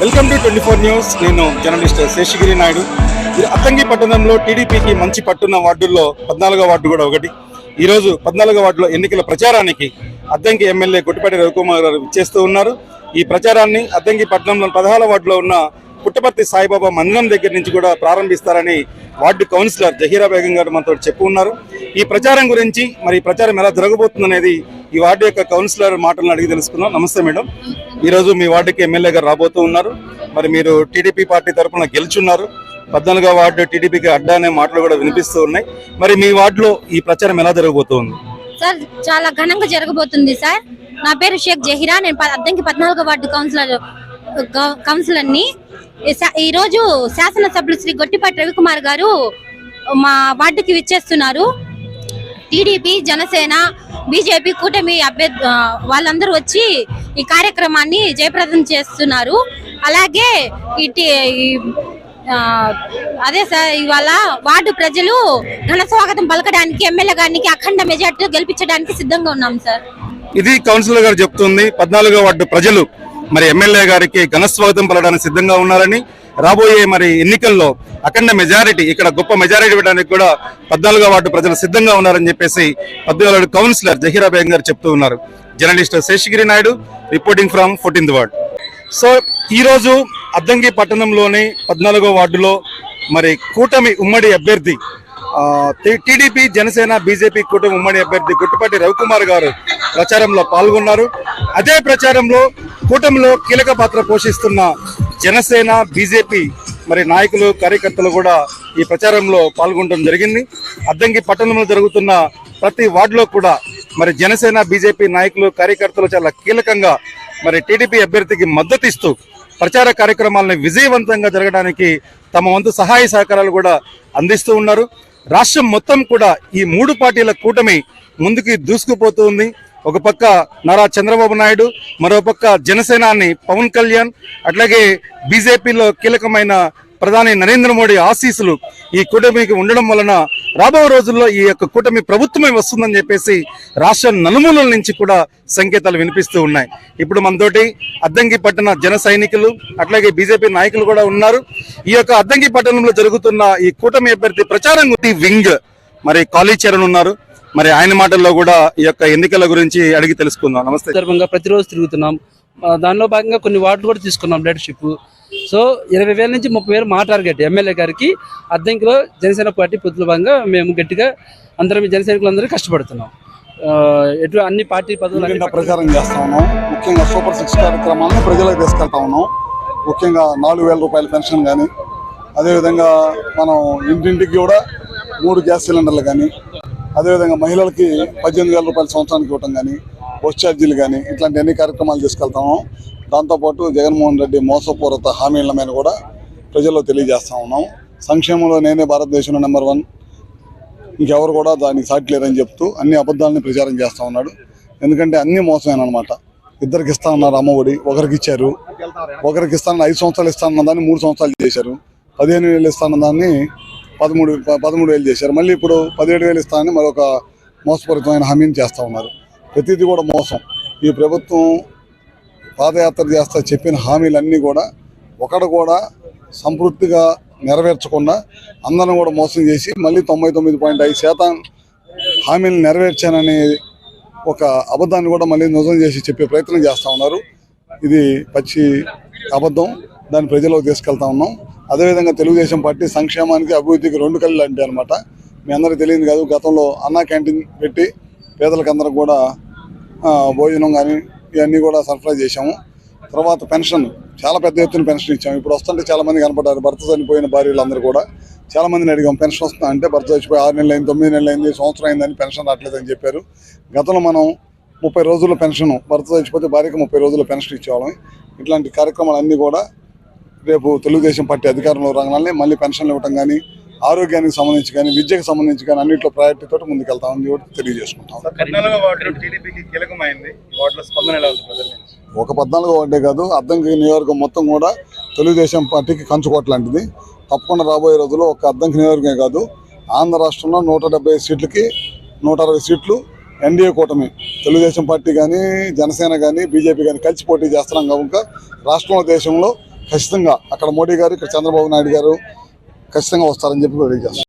Welcome to twenty four news. నేను journalist Seshagiri Naidu. Addanki పట్టణంలో టీడీపీకి మంచి పట్టున్న వార్డుల్లో పద్నాలుగో వార్డు కూడా ఒకటి. ఈరోజు పద్నాలుగో వార్డులో ఎన్నికల ప్రచారానికి అద్దంకి ఎమ్మెల్యే కొట్టిపాటి రవికుమార్ గారు చేస్తూ ఉన్నారు. ఈ ప్రచారాన్ని అద్దంకి పట్టణంలో పదహాల వార్డులో ఉన్న పుట్టపర్తి సాయిబాబా మందిరం దగ్గర నుంచి కూడా ప్రారంభిస్తారని వార్డు కౌన్సిలర్ జహీరా బేగం గారు మనతో చెప్పు ఉన్నారు. ఈ ప్రచారం గురించి మరి ప్రచారం ఎలా జరగబోతుంది అనేది ఈ వార్డు యొక్క కౌన్సిలర్ మాటలను అడిగి తెలుసుకుందాం. నమస్తే మేడం. ఈరోజు మీ వార్డుకి ఎమ్మెల్యే గారు రాబోతూ ఉన్నారు. మరి మీరు టీడీపీ పార్టీ తరఫున గెలుచున్నారు. పద్నాలుగో వార్డు టీడీపీకి అడ్డా అనే మాటలు కూడా వినిపిస్తూ ఉన్నాయి. మరి మీ వార్డులో ఈ ప్రచారం ఎలా జరగబోతుంది? సార్ చాలా ఘనంగా జరగబోతుంది సార్. నా పేరు షేక్ జహీరా. నేను ప- అద్దంకి పద్నాలుగో వార్డు కౌన్సిలర్ కౌన్సిలర్ని. ఈ ఈ రోజు శాసనసభ్యులు శ్రీ గొట్టిపాటి రవికుమార్ గారు మా వార్డుకి విచ్చేస్తున్నారు. టీడీపీ జనసేన బీజేపీ కూటమి అభ్యర్థి వాళ్ళందరూ వచ్చి ఈ కార్యక్రమాన్ని జయప్రదం చేస్తున్నారు. అలాగే ఇటు అదే సార్ ఇవాళ వార్డు ప్రజలు ఘన స్వాగతం పలకడానికి ఎమ్మెల్యే గారికి అఖండ మెజార్టీ గెలిపించడానికి సిద్ధంగా ఉన్నాం సార్. ఇది కౌన్సిలర్ గారు చెప్తుంది పద్నాలుగో వార్డు ప్రజలు మరి ఎమ్మెల్యే గారికి ఘనస్వాగతం పలడానికి సిద్ధంగా ఉన్నారని రాబోయే మరి ఎన్నికల్లో అఖండ మెజారిటీ ఇక్కడ గొప్ప మెజారిటీ ఇవ్వడానికి కూడా పద్నాలుగో వార్డు ప్రజలు సిద్ధంగా ఉన్నారని చెప్పేసి పద్నాలుగు కౌన్సిలర్ జహీరా బేగం గారు చెప్తూ ఉన్నారు. Journalist Seshagiri Naidu reporting from fourteenth ward so ఈరోజు అద్దంగి అద్దంకి పట్టణంలోని పద్నాలుగో వార్డులో మరి కూటమి ఉమ్మడి అభ్యర్థి టీడీపీ జనసేన బీజేపీ కూటమి ఉమ్మడి అభ్యర్థి గుట్టుపాటి రవికుమార్ గారు ప్రచారంలో పాల్గొన్నారు. అదే ప్రచారంలో కూటమిలో కీలక పాత్ర పోషిస్తున్న జనసేన బీజేపీ మరి నాయకులు కార్యకర్తలు కూడా ఈ ప్రచారంలో పాల్గొనడం జరిగింది. అద్దంకి పట్టణంలో జరుగుతున్న ప్రతి వార్డులో కూడా మరి జనసేన బీజేపీ నాయకులు కార్యకర్తలు చాలా కీలకంగా మరి టీడీపీ అభ్యర్థికి మద్దతు ఇస్తూ ప్రచార కార్యక్రమాలను విజయవంతంగా జరగడానికి తమ వంతు సహాయ సహకారాలు కూడా అందిస్తూ ఉన్నారు. రాష్ట్రం మొత్తం కూడా ఈ మూడు పార్టీల కూటమి ముందుకు దూసుకుపోతూ ఉంది. ఒక పక్క నారా చంద్రబాబు నాయుడు మరో పక్క జనసేనాని పవన్ కళ్యాణ్ అట్లాగే బీజేపీలో కీలకమైన ప్రధాని నరేంద్ర మోడీ ఆశీస్సులు ఈ కూటమికి ఉండడం వలన రాబో రోజుల్లో ఈ యొక్క కూటమి ప్రభుత్వమే వస్తుందని చెప్పేసి రాష్ట్ర నలుమూలల నుంచి కూడా సంకేతాలు వినిపిస్తూ ఉన్నాయి. ఇప్పుడు మనతోటి అద్దంకి పట్టణ జన సైనికులు అట్లాగే బీజేపీ నాయకులు కూడా ఉన్నారు. ఈ యొక్క అద్దంకి పట్టణంలో జరుగుతున్న ఈ కూటమి అభ్యర్థి ప్రచారం గురించి వింగ్ మరి కాళీచరణ్ ఉన్నారు. మరి ఆయన మాటల్లో కూడా ఈ యొక్క ఎన్నికల గురించి అడిగి తెలుసుకుందాం. నమస్తే. సందర్భంగా ప్రతిరోజు తిరుగుతున్నాం. దానిలో భాగంగా కొన్ని వార్డులు కూడా తీసుకున్నాం లీడర్షిప్ సో ఇరవై వేల నుంచి ముప్పై వేలు మా టార్గెట్ ఎమ్మెల్యే గారికి అద్దెంకిలో జనసేన పార్టీ పొత్తుల భాగంగా మేము గట్టిగా అందరం జనసైనికులందరూ కష్టపడుతున్నాం. ఎటు అన్ని పార్టీ పదవులు ప్రచారం చేస్తా ఉన్నాం. ముఖ్యంగా సూపర్ సిక్స్ కార్యక్రమాలను ప్రజలకు తీసుకెళ్తా ఉన్నాం. ముఖ్యంగా నాలుగు వేల రూపాయల పెన్షన్ కానీ అదేవిధంగా మనం ఇంటింటికి కూడా మూడు గ్యాస్ సిలిండర్లు కానీ అదేవిధంగా మహిళలకి పద్దెనిమిది వేల రూపాయల సంవత్సరానికి ఇవ్వటం కానీ బస్ ఛార్జీలు కానీ ఇట్లాంటి అన్ని కార్యక్రమాలు తీసుకెళ్తాము దాంతోపాటు జగన్మోహన్ రెడ్డి మోసపూరిత హామీల మీద కూడా ప్రజల్లో తెలియజేస్తా ఉన్నాం. సంక్షేమంలో నేనే భారతదేశంలో నెంబర్ వన్ ఇంకెవరు కూడా దానికి సాటి లేరని చెప్తూ అన్ని అబద్ధాలని ప్రచారం చేస్తూ ఉన్నాడు. ఎందుకంటే అన్ని మోసమేనమాట ఇద్దరికి ఇస్తా ఉన్నారు అమ్మఒడి ఒకరికి ఇచ్చారు. ఒకరికి ఇస్తానని ఐదు సంవత్సరాలు ఇస్తానన్న దాన్ని మూడు సంవత్సరాలు చేశారు. పదిహేను వేలు ఇస్తానన్న దాన్ని పదమూడు పదమూడు వేలు చేశారు. మళ్ళీ ఇప్పుడు పదిహేడు వేలు ఇస్తానని మరొక మోసపూరితమైన హామీని చేస్తూ ఉన్నారు. ప్రతిదీ కూడా మోసం. ఈ ప్రభుత్వం పాదయాత్ర చేస్తా చెప్పిన హామీలన్నీ కూడా ఒకడు కూడా సంతృప్తిగా నెరవేర్చకుండా అందరం కూడా మోసం చేసి మళ్ళీ తొంభై తొమ్మిది పాయింట్ ఐదు శాతం హామీలు నెరవేర్చాననే ఒక అబద్ధాన్ని కూడా మళ్ళీ నిజం చేసి చెప్పే ప్రయత్నం చేస్తూ ఉన్నారు. ఇది పచ్చి అబద్ధం. దాన్ని ప్రజలకు తీసుకెళ్తా ఉన్నాం. అదేవిధంగా తెలుగుదేశం పార్టీ సంక్షేమానికి అభివృద్ధికి రెండు కళ్ళు అంటే అనమాట మీ అందరికీ తెలియదు కాదు గతంలో అన్నా క్యాంటీన్ పెట్టి పేదలకందరికి కూడా భోజనం కానీ ఇవన్నీ కూడా సరఫరా చేశాము. తర్వాత పెన్షన్ చాలా పెద్ద ఎత్తున పెన్షన్ ఇచ్చాము. ఇప్పుడు వస్తుంటే చాలా మంది కనపడ్డారు భర్త చనిపోయిన భార్యలందరూ కూడా. చాలా మందిని అడిగాం పెన్షన్ వస్తుందా? అంటే భర్త చచ్చిపోయి ఆరు నెలలు అయింది తొమ్మిది నెలలు అయింది సంవత్సరం అయిందని పెన్షన్ రావట్లేదని చెప్పారు. గతంలో మనం ముప్పై రోజుల పెన్షన్ భర్త చచ్చిపోతే భార్యకు ముప్పై రోజుల పెన్షన్ ఇచ్చేవాళ్ళం. ఇట్లాంటి కార్యక్రమాలన్నీ కూడా రేపు తెలుగుదేశం పార్టీ అధికారంలో రాగానే మళ్ళీ పెన్షన్లు ఇవ్వటం కానీ ఆరోగ్యానికి సంబంధించి కానీ విద్యకు సంబంధించి కానీ అన్నింటిలో ప్రయారిటీ తోటి ముందుకెళ్తామని కూడా తెలియజేసుకుంటాం. ఒక పద్నాలుగో వార్డే కాదు అద్దంకి నియోజకవర్గం మొత్తం కూడా తెలుగుదేశం పార్టీకి కంచుకోట లాంటిది. తప్పకుండా రాబోయే రోజుల్లో ఒక అద్దంకి నియోజకవర్గమే కాదు ఆంధ్ర రాష్ట్రంలో నూట డెబ్బై సీట్లకి నూట అరవై సీట్లు ఎన్డీఏ కూటమి. తెలుగుదేశం పార్టీ కానీ జనసేన కానీ బీజేపీ కానీ కలిసి పోటీ చేస్తున్నాం కనుక రాష్ట్రంలో దేశంలో ఖచ్చితంగా అక్కడ మోడీ గారు ఇక్కడ చంద్రబాబు నాయుడు గారు ఖచ్చితంగా వస్తారని చెప్పి తెలియజేస్తాం.